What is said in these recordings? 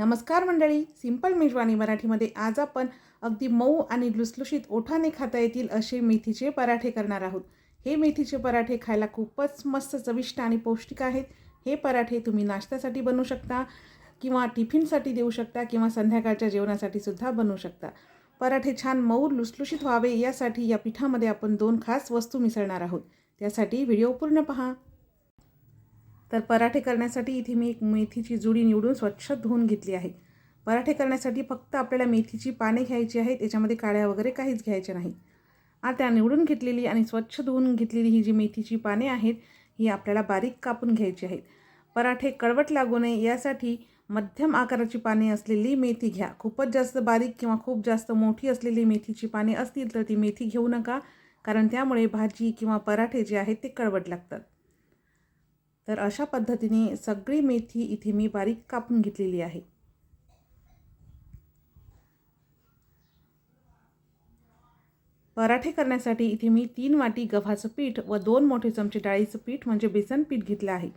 नमस्कार मंडळी सिंपल मेजवानी मराठीमध्ये आज आपण अगदी मऊ आणि लुसलुशीत ओठाने खाता येतील असे मेथीचे पराठे करणार आहोत. हे मेथीचे पराठे खायला खूपच मस्त चविष्ट आणि पौष्टिक आहेत. हे पराठे तुम्ही नाश्त्यासाठी बनवू शकता किंवा टिफिनसाठी देऊ शकता किंवा संध्याकाळच्या जेवणासाठी सुद्धा बनवू शकता. पराठे छान मऊ लुसलुशीत व्हावे यासाठी या पिठामध्ये आपण दोन खास वस्तू मिसळणार आहोत. त्यासाठी व्हिडिओ पूर्ण पहा. तर पराठे करण्यासाठी इथे मी एक मेथीची जुडी निवडून स्वच्छ धुवून घेतली आहे. पराठे करण्यासाठी फक्त आपल्याला मेथीची पाने घ्यायची आहेत याच्यामध्ये काळ्या वगैरे काहीच घ्यायच्या नाही. आता निवडून घेतलेली आणि स्वच्छ धुवून घेतलेली ही जी मेथीची पाने आहेत ही आपल्याला बारीक कापून घ्यायची आहेत. पराठे कडवट लागू नये यासाठी मध्यम आकाराची पाने असलेली मेथी घ्या. खूपच जास्त बारीक किंवा खूप जास्त मोठी असलेली मेथीची पाने असतील तर ती मेथी घेऊ नका कारण त्यामुळे भाजी किंवा पराठे जे आहेत ते कडवट लागतात. तर अशा पद्धतीने सगळी मेथी इथे मी बारीक कापून घेतलेली आहे. पराठे करण्यासाठी इथे मी तीन वाटी गव्हाचं पीठ व दोन मोठे चमचे डाळीचं पीठ म्हणजे बेसन पीठ घेतलं आहे.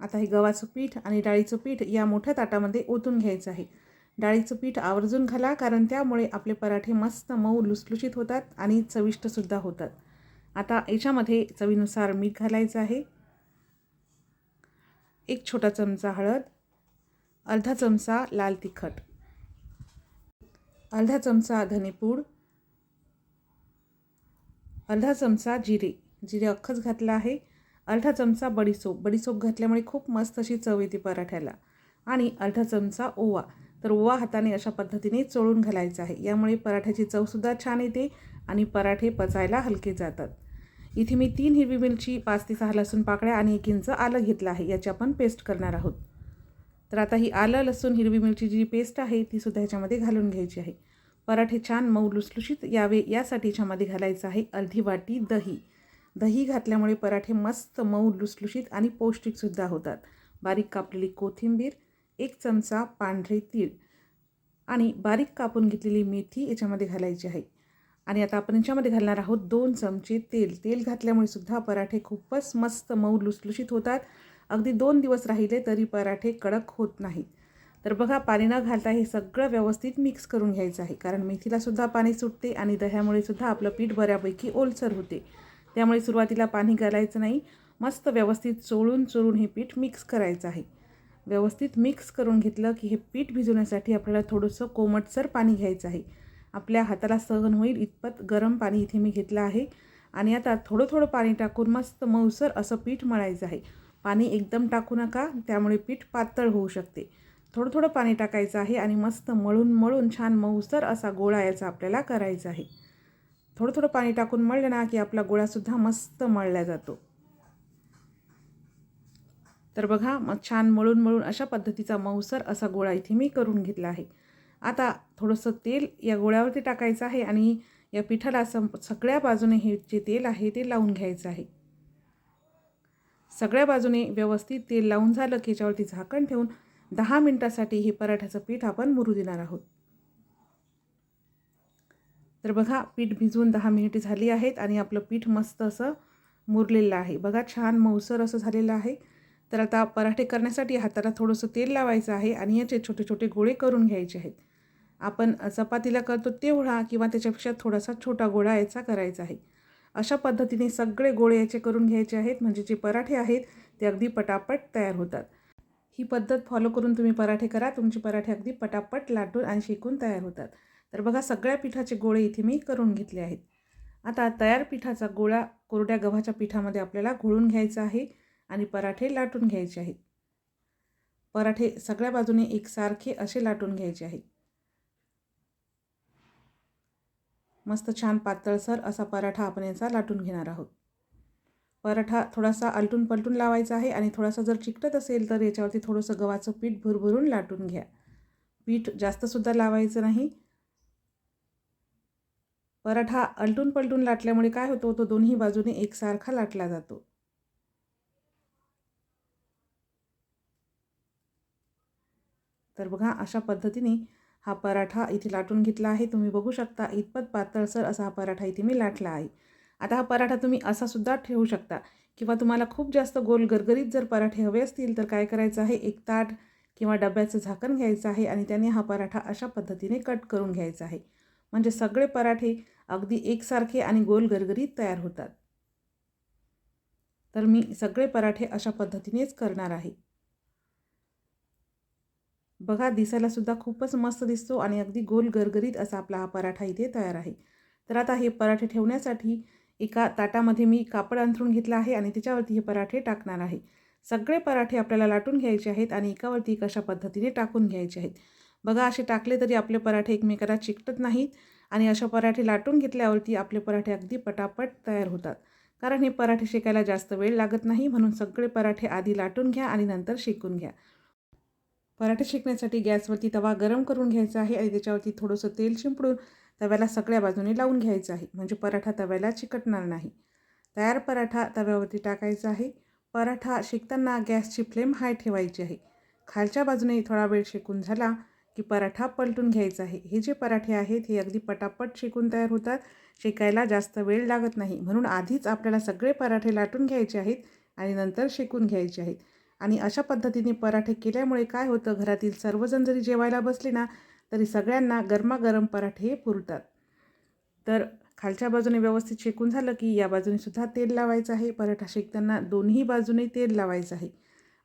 आता हे गव्हाचं पीठ आणि डाळीचं पीठ या मोठ्या ताटामध्ये ओतून घ्यायचं आहे. डाळीचं पीठ आवर्जून घाला कारण त्यामुळे आपले पराठे मस्त मऊ लुसलुशीत होतात आणि चविष्टसुद्धा होतात. आता याच्यामध्ये चवीनुसार मीठ घालायचं आहे. एक छोटा चमचा हळद अर्धा चमचा लाल तिखट अर्धा चमचा धनेपूड अर्धा चमचा जिरे. जिरे अख्खच घातलं आहे. अर्धा चमचा बडीसोप. बडीसोप घातल्यामुळे खूप मस्त अशी चव येते पराठ्याला. आणि अर्धा चमचा ओवा. तर ओवा हाताने अशा पद्धतीने चोळून घालायचा आहे. यामुळे पराठ्याची चवसुद्धा छान येते आणि पराठे पचायला हलके जातात. इथे मी तीन हिरवी मिरची पाच ते सहा लसूण पाकळ्या आणि एक इंच आलं घेतलं आहे याची आपण पेस्ट करणार आहोत. तर आता ही आलं लसूण हिरवी मिरची जी पेस्ट आहे ती सुद्धा ह्याच्यामध्ये घालून घ्यायची आहे. पराठे छान मऊ लुसलुशीत यावे यासाठी ह्याच्यामध्ये घालायचं आहे अर्धी वाटी दही. दही घातल्यामुळे पराठे मस्त मऊ लुसलुशीत आणि पौष्टिकसुद्धा होतात. बारीक कापलेली कोथिंबीर एक चमचा पांढरे तीळ आणि बारीक कापून घेतलेली मेथी याच्यामध्ये घालायची आहे. आणि आता आपण याच्यामध्ये घालणार आहोत दोन चमचे तेल. तेल घातल्यामुळे सुद्धा पराठे खूपच मस्त मऊ लुसलुशीत होतात. अगदी दोन दिवस राहिले तरी पराठे कडक होत नाहीत. तर बघा पाणी न घालता हे सगळं व्यवस्थित मिक्स करून घ्यायचं आहे. कारण मेथीलासुद्धा पाणी सुटते आणि दह्यामुळे सुद्धा आपलं पीठ बऱ्यापैकी ओलसर होते. त्यामुळे सुरुवातीला पाणी घालायचं नाही. मस्त व्यवस्थित चोळून चोळून हे पीठ मिक्स करायचं आहे. व्यवस्थित मिक्स करून घेतलं की हे पीठ भिजवण्यासाठी आपल्याला थोडंसं कोमटसर पाणी घ्यायचं आहे. आपल्या हाताला सहन होईल. इतपत गरम पाणी इथे मी घेतलं आहे. आणि आता थोडं थोडं पाणी टाकून मस्त मऊसर असं पीठ मळायचं आहे. पाणी एकदम टाकू नका त्यामुळे पीठ पातळ होऊ शकते. थोडं थोडं पाणी टाकायचं आहे आणि मस्त मळून मळून छान मऊसर असा गोळा याचा आपल्याला करायचा आहे. थोडं थोडं पाणी टाकून मळलं ना की आपला गोळासुद्धा मस्त मळला जातो. तर बघा मग छान मळून मळून अशा पद्धतीचा मऊसर असा गोळा इथे मी करून घेतला आहे. आता थोडंसं तेल या गोळ्यावरती टाकायचं आहे आणि या पिठाला सं सगळ्या बाजूने हे जे तेल आहे ते लावून घ्यायचं आहे. सगळ्या बाजूने व्यवस्थित तेल लावून झालं की याच्यावरती झाकण ठेवून दहा मिनटासाठी हे पराठ्याचं पीठ आपण मुरू देणार आहोत. तर बघा पीठ भिजवून दहा मिनिटे झाली आहेत आणि आपलं पीठ मस्त असं मुरलेलं आहे. बघा छान मऊसर असं झालेलं आहे. तर आता पराठे करण्यासाठी हाताला थोडंसं तेल लावायचं आहे आणि याचे छोटे छोटे गोळे करून घ्यायचे आहेत. आपण चपातीला करतो तेवढा किंवा त्याच्यापेक्षा थोडासा छोटा गोळा याचा करायचा आहे. अशा पद्धतीने सगळे गोळे याचे करून घ्यायचे आहेत म्हणजे जे पराठे आहेत ते अगदी पटापट तयार होतात. ही पद्धत फॉलो करून तुम्ही पराठे करा तुमचे पराठे अगदी पटापट लाटून आणि शेकून तयार होतात. तर बघा सगळ्या पिठाचे गोळे इथे मी करून घेतले आहेत. आता तयार पिठाचा गोळा कोरड्या गव्हाच्या पिठामध्ये आपल्याला घोळून घ्यायचा आहे आणि पराठे लाटून घ्यायचे आहेत. पराठे सगळ्या बाजूने एकसारखे असे लाटून घ्यायचे आहेत. मस्त छान पातळसर असा पराठा आपण याचा लाटून घेणार आहोत. पराठा थोडासा आलटून पलटून लावायचा आहे आणि थोडासा जर चिकटत असेल तर याच्यावरती थोडंसं गव्हाचं पीठ भरभरून लाटून घ्या. पीठ जास्तसुद्धा लावायचं नाही. पराठा आलटून पलटून लाटल्यामुळे काय होतो तो दोन्ही बाजूने एकसारखा लाटला जातो. तर बघा अशा पद्धतीने हा पराठा इथे लाटून घेतला आहे. तुम्ही बघू शकता इतपत पातळसर असा हा पराठा इथे मी लाटला आहे. आता हा पराठा तुम्ही असासुद्धा ठेवू शकता. किंवा तुम्हाला खूप जास्त गोल गरगरीत जर पराठे हवे असतील तर काय करायचं आहे? एक ताट किंवा डब्याचं झाकण घ्यायचं आहे आणि त्याने हा पराठा अशा पद्धतीने कट करून घ्यायचा आहे. म्हणजे सगळे पराठे अगदी एकसारखे आणि गोल गरगरीत तयार होतात. तर मी सगळे पराठे अशा पद्धतीनेच करणार आहे. बघा दिसायला सुद्धा खूपच मस्त दिसतो आणि अगदी गोल गरगरीत असा आपला हा पराठा इथे तयार आहे. तर आता हे पराठे ठेवण्यासाठी एका ताटामध्ये मी कापड अंथरून घेतलं आहे आणि त्याच्यावरती हे पराठे टाकणार आहे. सगळे पराठे आपल्याला लाटून घ्यायचे आहेत आणि एकावरती कशा पद्धतीने टाकून घ्यायचे आहेत. बघा असे टाकले तरी आपले पराठे एकमेकाला चिकटत नाहीत आणि अशा पराठे लाटून घेतल्यावरती आपले पराठे अगदी पटापट तयार होतात. कारण हे पराठे शेकायला जास्त वेळ लागत नाही म्हणून सगळे पराठे आधी लाटून घ्या आणि नंतर शेकून घ्या. पराठे शेकण्यासाठी गॅसवरती तवा गरम करून घ्यायचा आहे आणि त्याच्यावरती थोडंसं तेल शिंपडून तव्याला सगळ्या बाजूने लावून घ्यायचं आहे. म्हणजे पराठा तव्याला चिकटणार नाही. तयार पराठा तव्यावरती टाकायचा आहे. पराठा शेकताना गॅसची फ्लेम हाय ठेवायची आहे. खालच्या बाजूने थोडा वेळ शेकून झाला की पराठा पलटून घ्यायचा आहे. हे जे पराठे आहेत हे अगदी पटापट शेकून तयार होतात. शेकायला जास्त वेळ लागत नाही. म्हणून आधीच आपल्याला सगळे पराठे लाटून घ्यायचे आहेत आणि नंतर शेकून घ्यायचे आहेत. आणि अशा पद्धतीने पराठे केल्यामुळे काय होतं? घरातील सर्वजण जरी जेवायला बसले ना तरी सगळ्यांना गरमागरम पराठे हे पुरतात. तर खालच्या बाजूने व्यवस्थित शेकून झालं की या बाजूने सुद्धा तेल लावायचं आहे. पराठा शेकताना दोन्ही बाजूने तेल लावायचं आहे.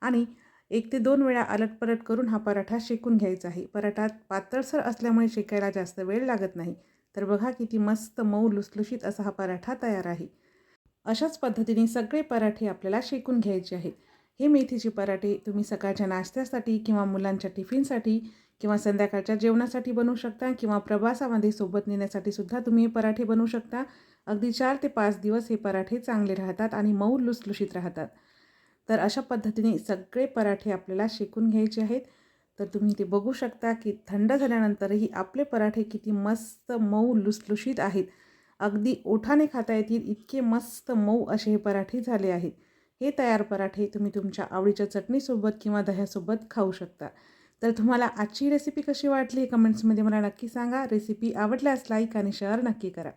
आणि एक ते दोन वेळा अलटपलट करून हा पराठा शेकून घ्यायचा आहे. पराठा पातळसर असल्यामुळे शेकायला जास्त वेळ लागत नाही. तर बघा किती मस्त मऊ लुसलुशीत असा हा पराठा तयार आहे. अशाच पद्धतीने सगळे पराठे आपल्याला शेकून घ्यायचे आहेत. हे मेथीचे पराठे तुम्ही सकाळच्या नाश्त्यासाठी किंवा मुलांच्या टिफिनसाठी किंवा संध्याकाळच्या जेवणासाठी बनवू शकता किंवा प्रवासामध्ये सोबत नेण्यासाठी सुद्धा तुम्ही हे पराठे बनवू शकता. अगदी चार ते पाच दिवस हे पराठे चांगले राहतात आणि मऊ लुसलुशीत राहतात. तर अशा पद्धतीने सगळे पराठे आपल्याला शेकून घ्यायचे आहेत. तर तुम्ही ते बघू शकता की थंड झाल्यानंतरही आपले पराठे किती मस्त मऊ लुसलुशीत आहेत. अगदी ओठाने खाता येतील इतके मस्त मऊ असे हे पराठे झाले आहेत. हे तयार पराठे तुम्ही तुमच्या आवडीच्या चटणीसोबत किंवा दह्यासोबत खाऊ शकता. तर तुम्हाला आजची रेसिपी कशी वाटली? कमेंट्समध्ये मला नक्की सांगा. रेसिपी आवडल्यास लाईक आणि शेअर नक्की करा.